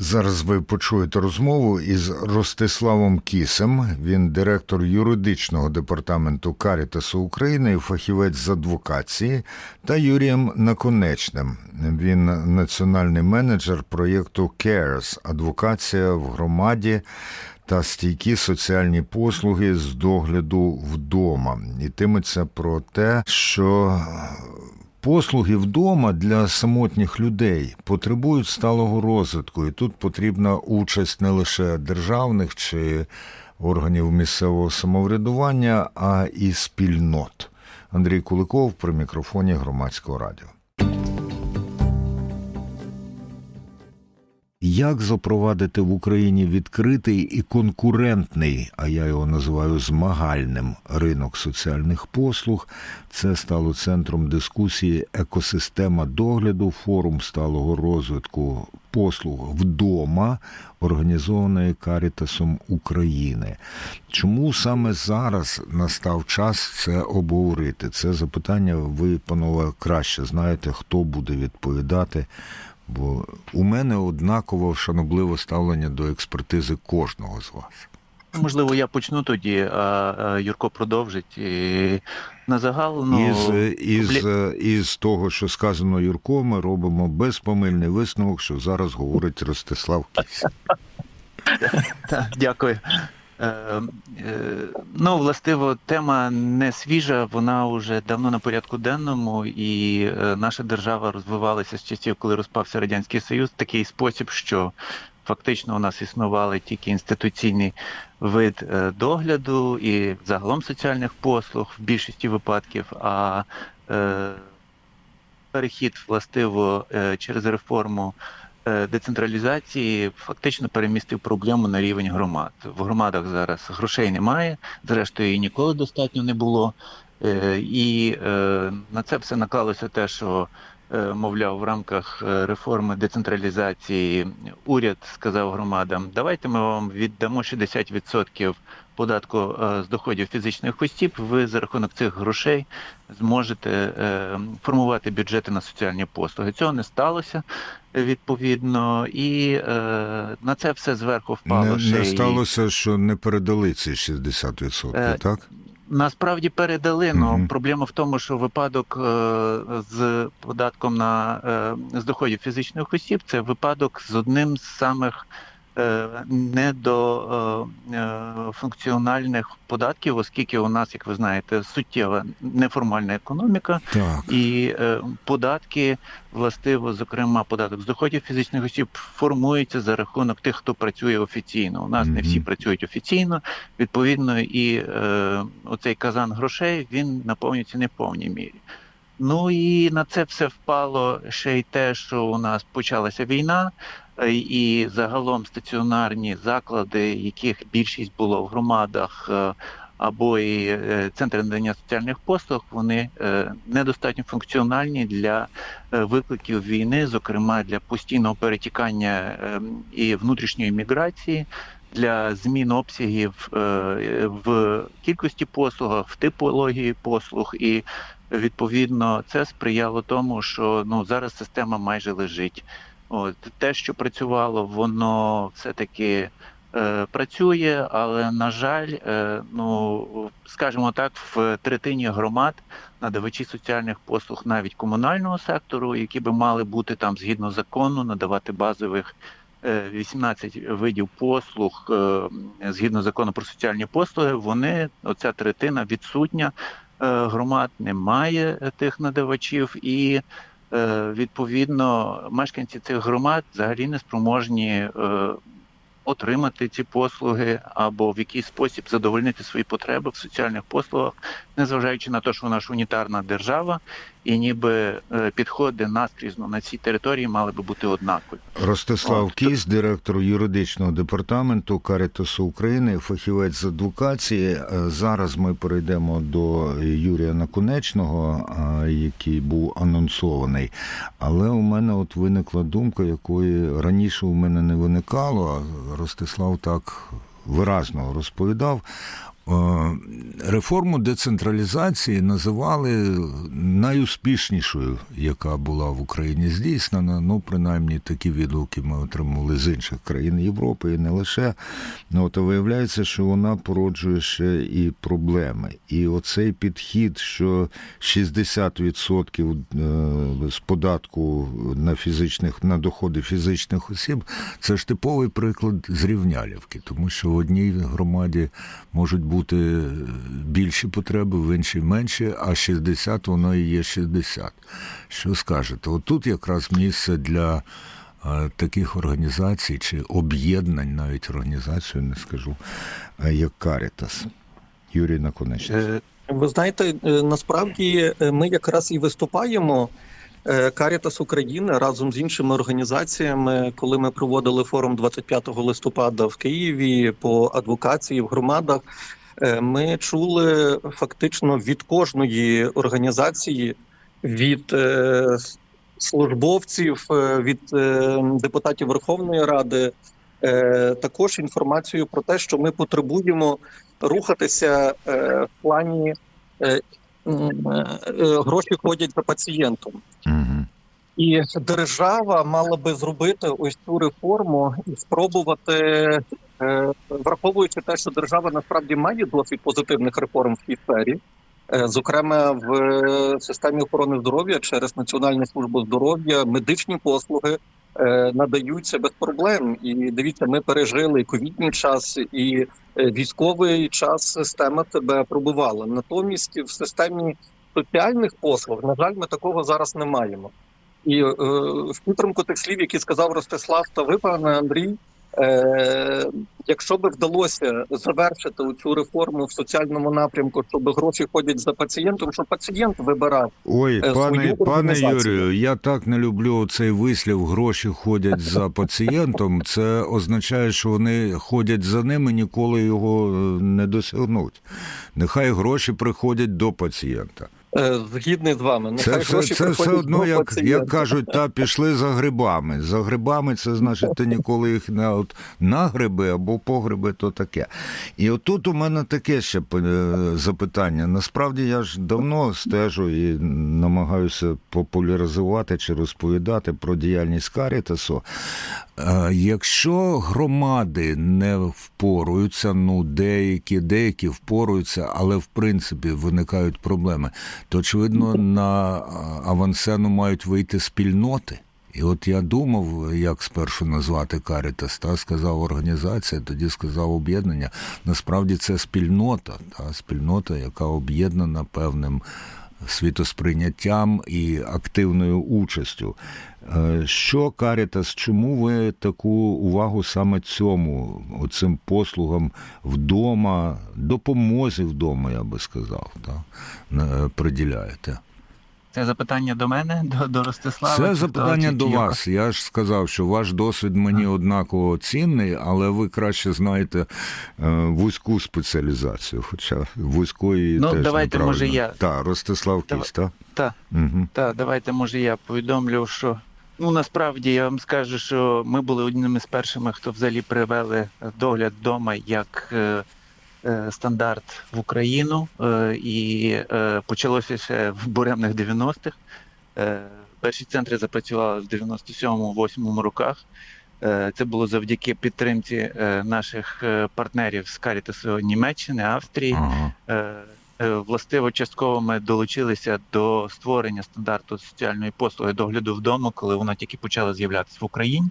Зараз ви почуєте розмову із Ростиславом Кісем. Він директор юридичного департаменту Карітасу України фахівець з адвокації, та Юрієм Наконечним. Він національний менеджер проєкту CARES – адвокація в громаді та стійкі соціальні послуги з догляду вдома. Йтиметься про те, що Послуги вдома для самотніх людей потребують сталого розвитку, і тут потрібна участь не лише державних чи органів місцевого самоврядування, а і спільнот. Андрій Куликов при мікрофоні громадського радіо. Як запровадити в Україні відкритий і конкурентний, а я його називаю змагальним ринок соціальних послуг? Це стало центром дискусії екосистема догляду, форум сталого розвитку послуг вдома, організованої Карітасом України. Чому саме зараз настав час це обговорити? Це запитання ви, панове, краще знаєте, хто буде відповідати. Бо у мене однаково шанобливе ставлення до експертизи кожного з вас. Можливо, я почну тоді, а Юрко продовжить. І на загал, ну, із, із, із того, що сказано Юрко, ми робимо безпомильний висновок, що зараз говорить Ростислав Кісь. Дякую. Ну, властиво, тема не свіжа, вона вже давно на порядку денному, і наша держава розвивалася з часів, коли розпався радянський союз, в такий спосіб, що фактично у нас існували тільки інституційний вид догляду і загалом соціальних послуг в більшості випадків. А перехід властиво через реформу децентралізації фактично перемістив проблему на рівень громад. В громадах зараз грошей немає, зрештою і ніколи достатньо не було. І на це все наклалося те, що, мовляв, в рамках реформи децентралізації уряд сказав громадам: давайте ми вам віддамо 60% податку з доходів фізичних осіб. Ви за рахунок цих грошей зможете формувати бюджети на соціальні послуги. Цього не сталося відповідно, і е, на це все зверху впало. Не, не сталося, що не передали ці 60%, Е, так? Насправді передали, але Мгм. проблема в тому, що випадок е, з податком на е, з доходів фізичних осіб це випадок з одним з самих недофункціональних податків, оскільки у нас, як ви знаєте, суттєва неформальна економіка, Так. і е, податки, властиво, зокрема, податок з доходів фізичних осіб, формуються за рахунок тих, хто працює офіційно. У нас не всі працюють офіційно, відповідно, і е, оцей казан грошей він наповнюється не в повній мірі. Ну і на це все впало ще й те, що у нас почалася війна, е, і загалом стаціонарні заклади, яких більшість було в громадах. е, Або і е, центри надання соціальних послуг, вони е, недостатньо функціональні для е, викликів війни, зокрема для постійного перетікання е, і внутрішньої міграції, для змін обсягів е, в кількості послуг, в типології послуг, і відповідно це сприяло тому, що ну зараз система майже лежить. От те, що працювало, воно все таки е, працює, але на жаль, е, ну скажімо так, в третині громад надавачі соціальних послуг, навіть комунального сектору, які би мали бути там згідно закону, надавати базових. е, 18 видів послуг е, згідно закону про соціальні послуги, вони оця третина відсутня. е, Громад немає тих надавачів, і е, відповідно мешканці цих громад взагалі не спроможні е, отримати ці послуги або в якийсь спосіб задовольнити свої потреби в соціальних послугах, незважаючи на те, що вона ж унітарна держава, і ніби е, підходи наскрізно на цій території мали би бути однакові. Ростислав От. Кіс, директор юридичного департаменту Карітасу України, фахівець з адвокації. Е, Зараз ми перейдемо до Юрія Наконечного, е, який був анонсований. Але у мене от виникла думка, якої раніше у мене не виникало. Ростислав так виразно розповідав. Е, Реформу децентралізації називали найуспішнішою, яка була в Україні здійснена. Ну, принаймні такі відгуки ми отримали з інших країн Європи і не лише. Ну, то виявляється, що вона породжує ще і проблеми. І оцей підхід, що 60% е, з податку на фізичних на доходи фізичних осіб, це ж типовий приклад зрівнялівки, тому що в одній громаді можуть бути більші потреби, в іншій менші, а 60 воно і є 60. Що скажете? Отут якраз місце для е, таких організацій чи об'єднань, навіть організацію не скажу, е, як Карітас. Юрій Наконечний. Е, Ви знаєте, е, насправді е, ми якраз і виступаємо. е, Карітас України разом з іншими організаціями, коли ми проводили форум 25 листопада в Києві по адвокації в громадах, е, ми чули фактично від кожної організації, від е, службовців, е, від е, депутатів Верховної Ради, е, також інформацію про те, що ми потребуємо рухатися е, в плані е, е, гроші ходять за пацієнтом. І держава мала би зробити ось цю реформу і спробувати, е, враховуючи те, що держава насправді має досвід позитивних реформ в цій сфері, е, зокрема в е, системі охорони здоров'я через Національну службу здоров'я, медичні послуги надаються без проблем. І дивіться, ми пережили ковідний час і військовий час. Система себе пробувала. Натомість в системі соціальних послуг, на жаль, ми такого зараз не маємо. І е, в підтримку тих слів, які сказав Ростислав та ви, пане Андрій, е, якщо би вдалося завершити цю реформу в соціальному напрямку, щоб гроші ходять за пацієнтом, щоб пацієнт вибирав Ой, е, пане, пане. Юрію, я так не люблю цей вислів гроші ходять за пацієнтом. Це означає, що вони ходять за ним і ніколи його е, не досягнуть. Нехай гроші приходять до пацієнта. Е, згідний з вами. Це, Нехай все, гроші це все одно, як, як кажуть, та пішли за грибами. За грибами це значить, ти ніколи їх не от на гриби або по гриби, то таке. І отут у мене таке ще е, запитання. Насправді я ж давно стежу і намагаюся популяризувати чи розповідати про діяльність Карітасу. Е, Якщо громади не впоруються, ну деякі, деякі впоруються, але в принципі виникають проблеми, то очевидно на авансену мають вийти спільноти. І от я думав, як спершу назвати Карітас, та сказав організація, тоді сказав об'єднання. Насправді це спільнота, та спільнота, яка об'єднана певним світосприйняттям і активною участю. Е, Що Карітас, чому ви таку увагу саме цьому, оцим послугам вдома, допомозі вдома, я би сказав, та, е, приділяєте? Це запитання до мене, до, до Ростислава. Це запитання до вас. Я ж сказав, що ваш досвід мені однаково цінний, але ви краще знаєте е, вузьку спеціалізацію, хоча вузької Ну, теж давайте, може, я. Так, Ростислав. Кісь, так? Та, Угу. та, давайте, може, я повідомлю, що ну насправді я вам скажу, що ми були одними з першими, хто взагалі привели догляд вдома як е, стандарт в Україну, е, і е, почалося ще в буремних 90-х. Е, перші центри запрацювали в 97-8 роках. Е, Це було завдяки підтримці е, наших е, партнерів з Карітасу Німеччини, Австрії. Ага. Е, е, Властиво, частково ми долучилися до створення стандарту соціальної послуги догляду вдома, коли вона тільки почала з'являтися в Україні,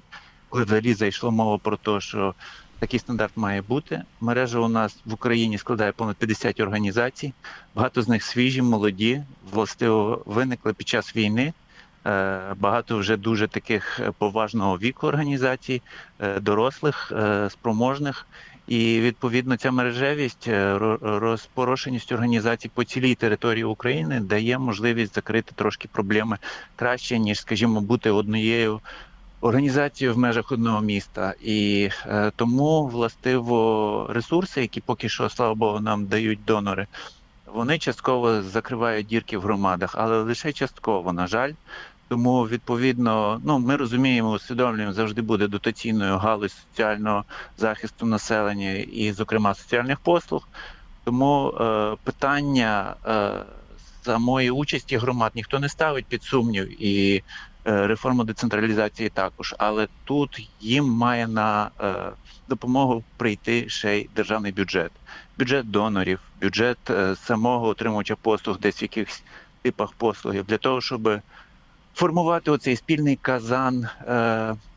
коли взагалі зайшло мова про те, що такий стандарт має бути. Мережа у нас в Україні складає понад 50 організацій. Багато з них свіжі, молоді, властиво виникли під час війни. Е, Багато вже дуже таких поважного віку організацій, е, дорослих, е, спроможних. І відповідно ця мережевість, розпорошеність організацій по цілій території України дає можливість закрити трошки проблеми краще, ніж, скажімо, бути однією організацією в межах одного міста. І е, тому властиво ресурси, які поки що, слава Богу, нам дають донори, вони частково закривають дірки в громадах, але лише частково, на жаль. Тому відповідно, ну ми розуміємо, усвідомлюємо, завжди буде дотаційною галузь соціального захисту населення і, зокрема, соціальних послуг. Тому е, питання е, самої участі громад ніхто не ставить під сумнів і е, реформу децентралізації також. Але тут їм має на е, допомогу прийти ще й державний бюджет, бюджет донорів, бюджет е, самого отримувача послуг, десь в якихось типах послугів, для того, щоб формувати оцей спільний казан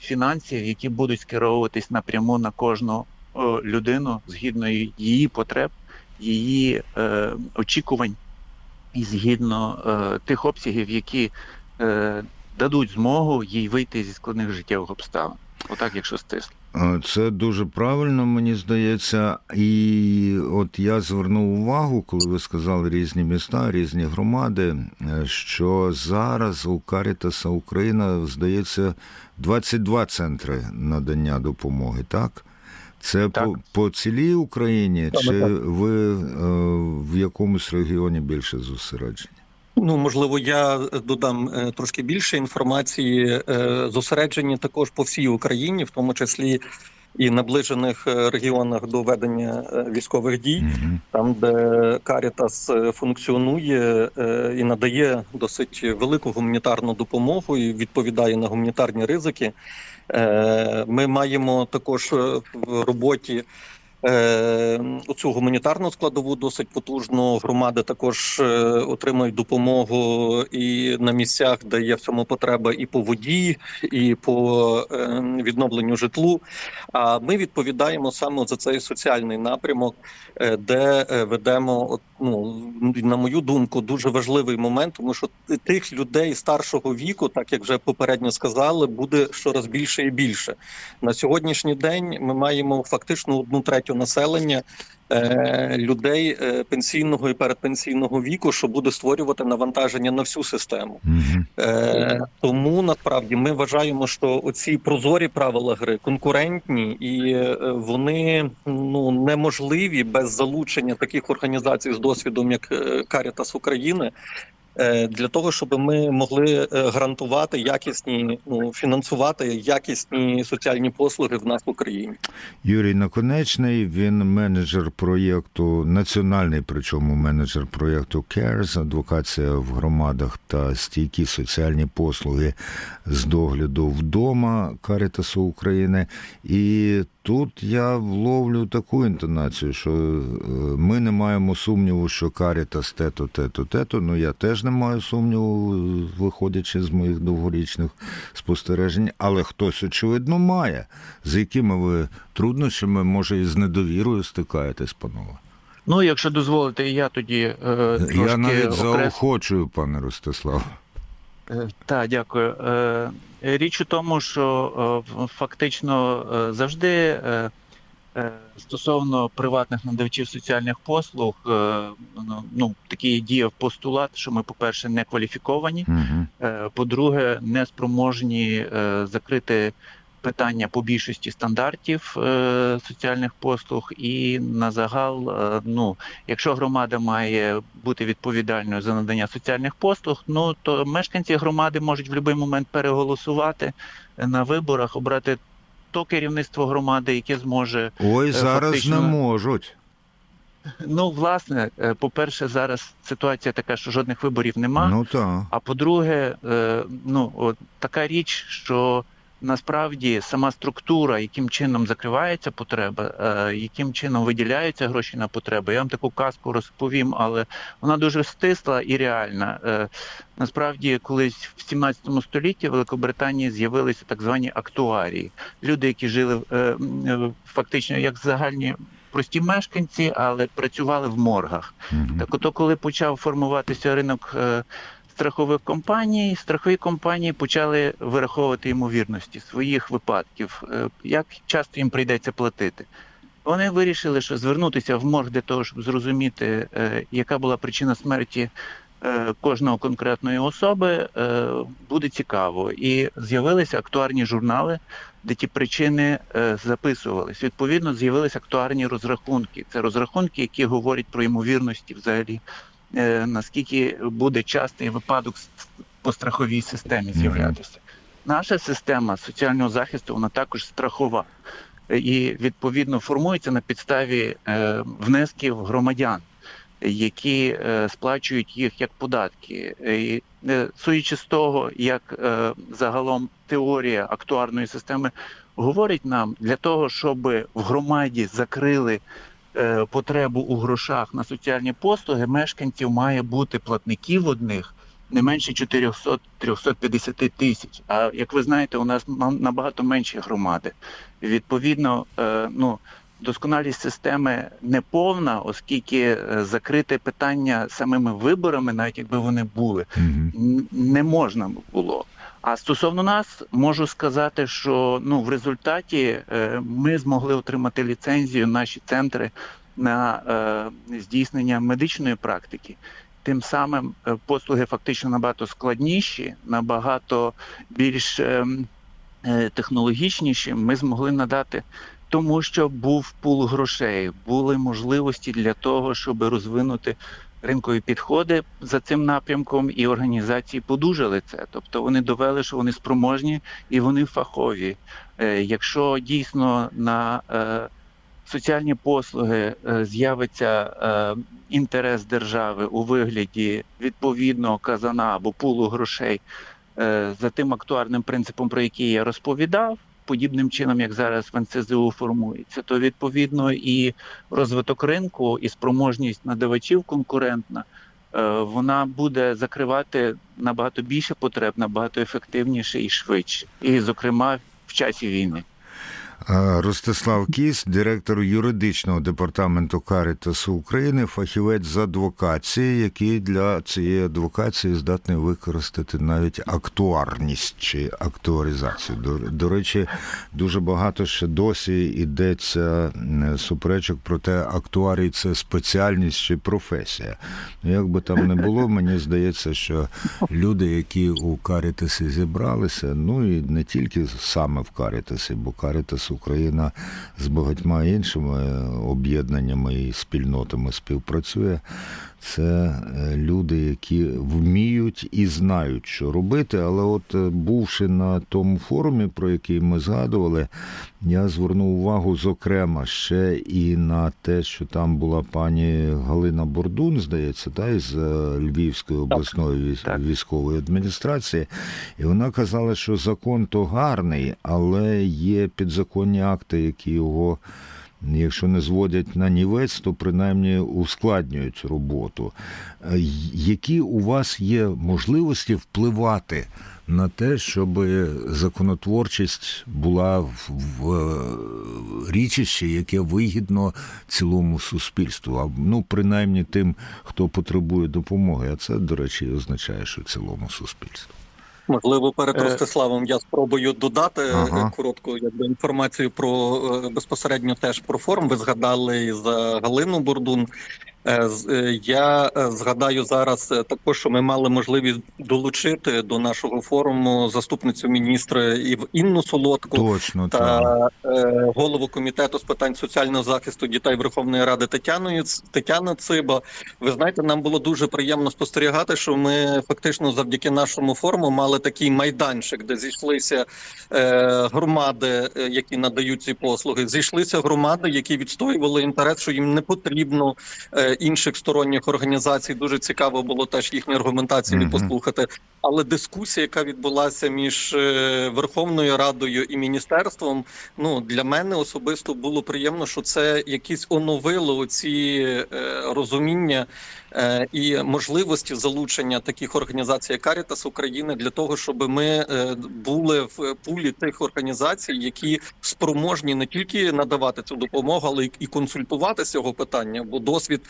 фінансів, які будуть скеровуватись напряму на кожну людину згідно її потреб, її очікувань і згідно е, тих обсягів, які е, дадуть змогу їй вийти зі складних життєвих обставин. Отак, якщо стисло. Е, Це дуже правильно, мені здається. І от я звернув увагу, коли ви сказали різні міста, різні громади, е, що зараз у Карітаса Україна здається 22 центри надання допомоги, так? Це Так. По, по цілій Україні, Саме чи так. ви е, в якомусь регіоні більше зосереджені? Ну, можливо, я додам е, трошки більше інформації. Е, Зосереджені також по всій Україні, в тому числі і наближених е, регіонах до ведення е, військових дій, там, де Карітас е, функціонує і надає досить велику гуманітарну допомогу і відповідає на гуманітарні ризики. Ми маємо також в роботі. Е, Оцю гуманітарну складову досить потужно. Громади також е, отримують допомогу і на місцях, де є в цьому потреба, і по воді, і по е, відновленню житлу. А ми відповідаємо саме за цей соціальний напрямок, е, де е, ведемо, ну на мою думку, дуже важливий момент, тому що тих людей старшого віку, так як вже попередньо сказали, буде щораз більше і більше. На сьогоднішній день ми маємо фактично одну третю населення е, людей е, пенсійного і передпенсійного віку, що буде створювати навантаження на всю систему. Е, тому насправді ми вважаємо, що оці прозорі правила гри конкурентні і вони ну неможливі без залучення таких організацій з досвідом, як Карітас України. Е, Для того щоб ми могли е, гарантувати якісні, ну фінансувати якісні соціальні послуги в нас в Україні. Юрій Наконечний, він менеджер проєкту, національний, причому менеджер проєкту CARES, адвокація в громадах та стійкі соціальні послуги з догляду вдома Карітасу України. І тут я вловлю таку інтонацію, що е, ми не маємо сумніву, що Карітас тето, тето, тето. Ну я теж не маю сумніву, виходячи з моїх довгорічних спостережень, але хтось, очевидно, має. З якими ви труднощами, може, і з недовірою стикаєтесь, панове? Ну, якщо дозволите, я тоді е, трошки Я навіть окрес- заохочую, пане Ростислав. Е, Так, дякую. Е, Річ у тому, що е, фактично завжди стосовно приватних надавачів соціальних послуг, е, ну, ну такий діяв постулат, що ми, по-перше, не кваліфіковані, Угу. е, по-друге, не спроможні е, закрити питання по більшості стандартів е, соціальних послуг, і на загал, е, ну якщо громада має бути відповідальною за надання соціальних послуг, ну то мешканці громади можуть в будь-який момент переголосувати на виборах, обрати то керівництво громади, яке зможе. Ой, зараз фактично- не можуть. Ну, власне, е, по-перше, зараз ситуація така, що жодних виборів нема. Ну так. А по-друге, е, ну от така річ, що насправді сама структура, яким чином закривається потреба, е, яким чином виділяються гроші на потреби, я вам таку казку розповім, але вона дуже стисла і реальна. Е, Насправді, колись в 17 столітті в Великобританії з'явилися так звані актуарії, люди, які жили е, фактично як загальні прості мешканці, але працювали в моргах. Мгм. Так ото, коли почав формуватися ринок страхових компаній, страхові компанії почали вираховувати ймовірності своїх випадків, е, як часто їм прийдеться платити. Вони вирішили, що звернутися в морг для того, щоб зрозуміти, е, яка була причина смерті е, кожного конкретної особи, буде цікаво. І з'явилися актуарні журнали, де ті причини записувались. Відповідно, з'явилися актуарні розрахунки. Це розрахунки, які говорять про ймовірності взагалі, наскільки буде частий випадок по страховій системі з'являтися. Наша система соціального захисту вона також страхова. і відповідно формується на підставі е, внесків громадян, які е, сплачують їх як податки. І, е, судячи з того, як е, загалом теорія актуарної системи говорить нам для того, щоб в громаді закрили е, потребу у грошах на соціальні послуги, мешканців має бути платників одних не менше 400-350 тисяч. А як ви знаєте, у нас набагато менші громади. Відповідно, е, ну. Досконалість системи не повна, оскільки е, закрите питання самими виборами, навіть якби вони були, не можна було. А стосовно нас можу сказати, що ну в результаті е, ми змогли отримати ліцензію наші центри на е, здійснення медичної практики. Тим самим е, послуги фактично набагато складніші, набагато більш ем, е, технологічніші. Ми змогли надати. Тому що був пул грошей, були можливості для того, щоб розвинути ринкові підходи за цим напрямком, і організації подужали це. Тобто вони довели, що вони спроможні і вони фахові. Е, Якщо дійсно на е, соціальні послуги е, з'явиться інтерес держави у вигляді відповідного казана або пулу грошей за тим актуарним принципом, про який я розповідав. Подібним чином, як зараз в НСЗУ формується, то відповідно і розвиток ринку, і спроможність надавачів конкурентна, е, вона буде закривати набагато більше потреб, набагато ефективніше і швидше, і зокрема в часі війни. Ростислав Кіс, директор юридичного департаменту Карітасу України, фахівець з адвокації, який для цієї адвокації здатний використати навіть актуарність чи актуаризацію. До, до речі, дуже багато ще досі йдеться суперечок про те, актуарій це спеціальність чи професія. Ну, Як би там не було, мені здається, що люди, які у Карітасі зібралися, ну і не тільки саме в Карітасі, бо Карітас Україна з багатьма іншими об'єднаннями і спільнотами співпрацює. Це е, люди, які вміють і знають, що робити. Але от е, бувши на тому форумі, про який ми згадували, я звернув увагу, зокрема, ще і на те, що там була пані Галина Бордун, здається, та, із е, Львівської обласної військової адміністрації. І вона казала, що закон то гарний, але є підзаконні акти, які його. Якщо не зводять на нівець, то принаймні ускладнюють роботу. Е, Які у вас є можливості впливати на те, щоб законотворчість була в, в е, річищі, яке вигідно цілому суспільству, а ну принаймні тим, хто потребує допомоги. А це, до речі, і означає, що цілому суспільству. Можливо, перед Е, Ростиславом я спробую додати е, Ага. коротку якби, інформацію про безпосередньо теж про форум. Ви згадали за Галину Бурдун. Е, е, Я е, згадаю зараз також, що ми мали можливість долучити до нашого форуму заступницю міністра Ів- Інну Солодку. Точно та е, голову комітету з питань соціального захисту дітей Верховної Ради Тетяною Тетяну Циба. Ви знаєте, нам було дуже приємно спостерігати, що ми фактично завдяки нашому форуму мали такий майданчик, де зійшлися громади, які надають ці послуги. Зійшлися громади, які відстоювали інтерес, що їм не потрібно інших сторонніх організацій. Дуже цікаво було теж їхні аргументації Мгм. послухати. Але дискусія, яка відбулася між е, Верховною Радою і міністерством, ну для мене особисто було приємно, що це якісь оновило ці е, розуміння і можливості залучення таких організацій, як Карітас України, для того, щоб ми е, були в пулі тих організацій, які спроможні не тільки надавати цю допомогу, але і консультувати з цього питання, бо досвід.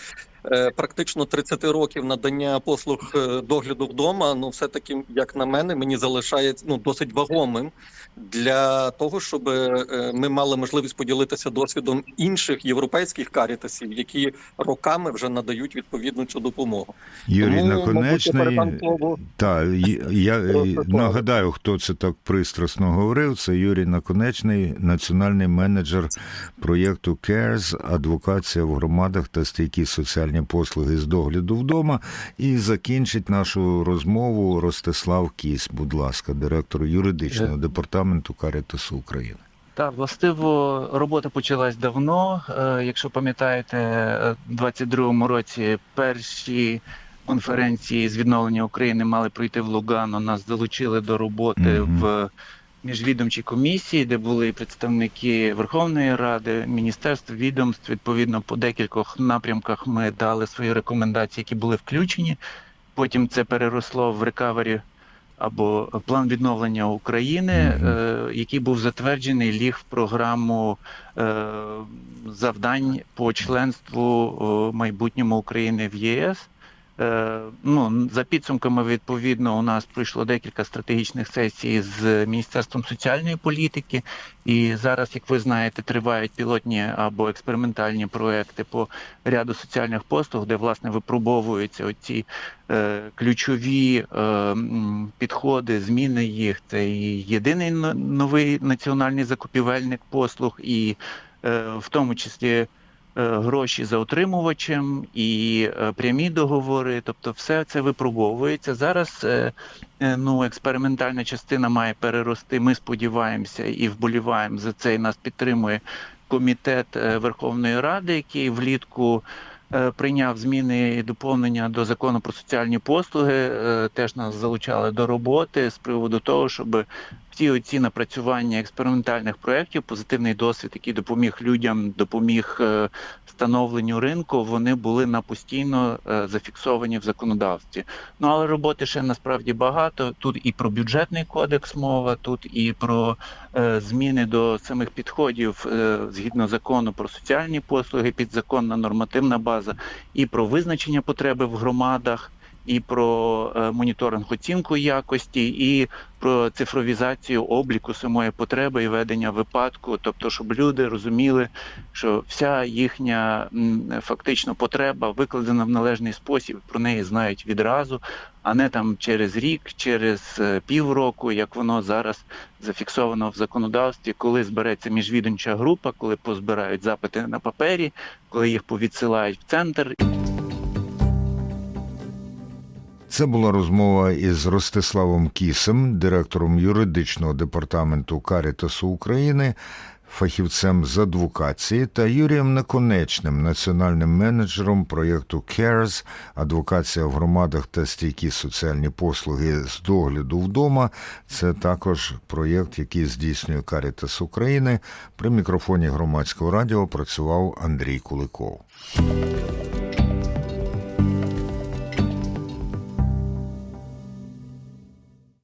Е, Практично 30 років надання послуг е, догляду вдома, ну все таки, як на мене, мені залишається ну досить вагомим для того, щоб е, ми мали можливість поділитися досвідом інших європейських карітасів, які роками вже надають відповідну цю допомогу. Юрій Наконечний. Так, я нагадаю, хто це так пристрасно говорив. Це Юрій Наконечний, національний менеджер проєкту CARES, адвокація в громадах та стійкі соціальні послуги з догляду вдома. І закінчить нашу розмову Ростислав Кіс, будь ласка, директор юридичного департаменту Карітасу України. Так, властиво, робота почалась давно. Е, Якщо пам'ятаєте, е, в 22-му році перші конференції з відновлення України мали пройти в Лугану. Нас залучили до роботи Мгм. в міжвідомчій комісії, де були представники Верховної Ради, міністерств, відомств. Відповідно, по декількох напрямках ми дали свої рекомендації, які були включені. Потім це переросло в рекавері або план відновлення України, Мгм. е, який був затверджений, ліг в програму е, завдань по членству о, майбутньому України в ЄС. Е, ну, за підсумками, відповідно, у нас пройшло декілька стратегічних сесій з Міністерством соціальної політики, і зараз, як ви знаєте, тривають пілотні або експериментальні проекти по ряду соціальних послуг, де власне випробовуються оці е, ключові е, підходи, зміни їх. Це і єдиний новий національний закупівельник послуг, і е, в тому числі гроші за утримувачем і е, прямі договори. Тобто, все це випробовується зараз. е, е, Ну, експериментальна частина має перерости. Ми сподіваємося і вболіваємо за це. І нас підтримує комітет е, Верховної Ради, який влітку е, прийняв зміни і доповнення до закону про соціальні послуги. е, Теж нас залучали до роботи з приводу того, щоб всі оці напрацювання експериментальних проєктів, позитивний досвід, який допоміг людям, допоміг е, становленню ринку, вони були на постійно е, зафіксовані в законодавстві. Ну але роботи ще насправді багато. Тут і про бюджетний кодекс мова, тут і про е, зміни до самих підходів е, згідно закону про соціальні послуги, підзаконна нормативна база, і про визначення потреби в громадах. І про е, моніторинг оцінку якості, і про цифровізацію обліку самої потреби і ведення випадку, тобто, щоб люди розуміли, що вся їхня фактично потреба викладена в належний спосіб, про неї знають відразу, а не там через рік, через е, півроку, як воно зараз зафіксовано в законодавстві, коли збереться міжвідомча група, коли позбирають запити на папері, коли їх повідсилають в центр. Це була розмова із Ростиславом Кісем, директором юридичного департаменту Карітасу України, фахівцем з адвокації та Юрієм Наконечним, національним менеджером проєкту CARES адвокація в громадах та стійкі соціальні послуги з догляду вдома. Це також проєкт, який здійснює Карітас України. При мікрофоні громадського радіо працював Андрій Куликов.